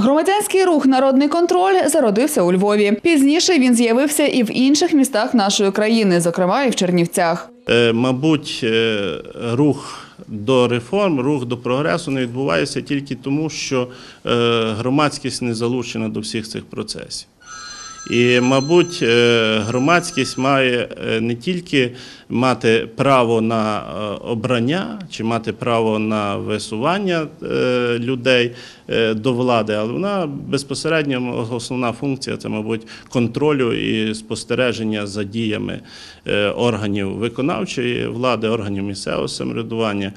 Громадянський рух Народний контроль зародився у Львові. Пізніше він з'явився і в інших містах нашої країни, зокрема і в Чернівцях. Е, Мабуть, е, рух до реформ, рух до прогресу не відбувається тільки тому, що е, громадськість не залучена до всіх цих процесів. І, мабуть, е, громадськість має е, не тільки мати право на е, обрання чи мати право на висування людей до влади, але вона безпосередньо основна функція це, мабуть, контролю і спостереження за діями органів виконавчої влади, органів місцевого самоврядування.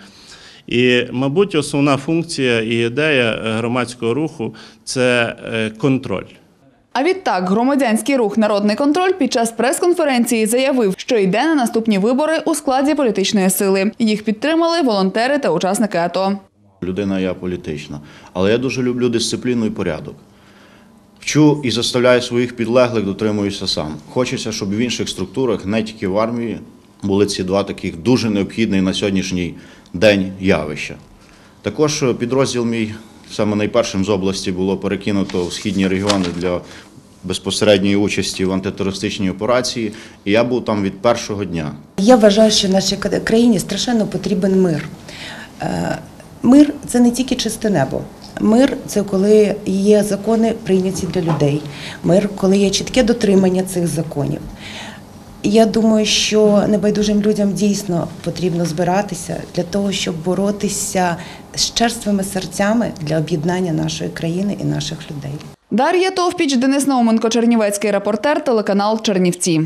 І, мабуть, основна функція і ідея громадського руху це контроль. А відтак громадянський рух Народний контроль під час прес-конференції заявив, що йде на наступні вибори у складі політичної сили. Їх підтримали волонтери та учасники АТО. Людина я політична, але я дуже люблю дисципліну і порядок. Вчу і заставляю своїх підлеглих, дотримуюся сам. Хочеться, щоб в інших структурах, не тільки в армії, були ці два таких дуже необхідних на сьогоднішній день явища. Також підрозділ мій саме найпершим з області було перекинуто в східні регіони для безпосередньої участі в антитерористичній операції, і я був там від першого дня. Я вважаю, що нашій країні страшенно потрібен мир. Е, Мир це не тільки чисте небо. Мир це коли є закони прийняті для людей. Мир, коли є чітке дотримання цих законів. Я думаю, що небайдужим людям дійсно потрібно збиратися для того, щоб боротися з черствими серцями для об'єднання нашої країни і наших людей. Дар'я Товпіч, Денис Науменко, Чернівецький репортер, телеканал Чернівці.